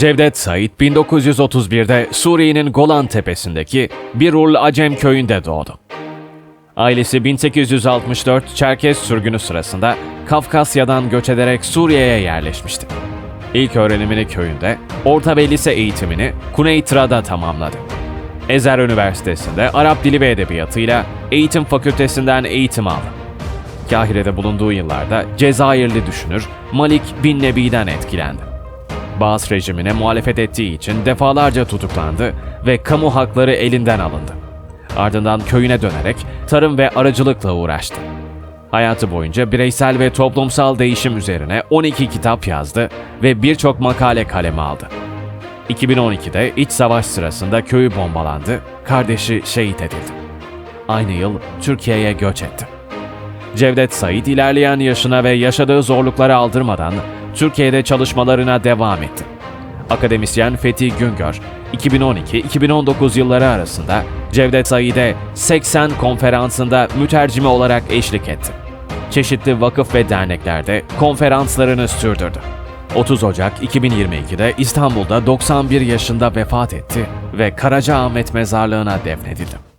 Cevdet Said 1931'de Suriye'nin Golan Tepesi'ndeki Birul Acem köyünde doğdu. Ailesi 1864 Çerkez sürgünü sırasında Kafkasya'dan göç ederek Suriye'ye yerleşmişti. İlk öğrenimini köyünde, orta ve lise eğitimini Kuney Tra'da tamamladı. Ezer Üniversitesi'nde Arap Dili ve Edebiyatı'yla Eğitim Fakültesinden eğitim aldı. Kahire'de bulunduğu yıllarda Cezayirli düşünür Malik bin Nebi'den etkilendi. Baas rejimine muhalefet ettiği için defalarca tutuklandı ve kamu hakları elinden alındı. Ardından köyüne dönerek tarım ve arıcılıkla uğraştı. Hayatı boyunca bireysel ve toplumsal değişim üzerine 12 kitap yazdı ve birçok makale kaleme aldı. 2012'de iç savaş sırasında köyü bombalandı, kardeşi şehit edildi. Aynı yıl Türkiye'ye göç etti. Cevdet Said ilerleyen yaşına ve yaşadığı zorluklara aldırmadan Türkiye'de çalışmalarına devam etti. Akademisyen Fethi Güngör, 2012-2019 yılları arasında Cevdet Said'e 80 konferansında mütercime olarak eşlik etti. Çeşitli vakıf ve derneklerde konferanslarını sürdürdü. 30 Ocak 2022'de İstanbul'da 91 yaşında vefat etti ve Karacaahmet Mezarlığı'na defnedildi.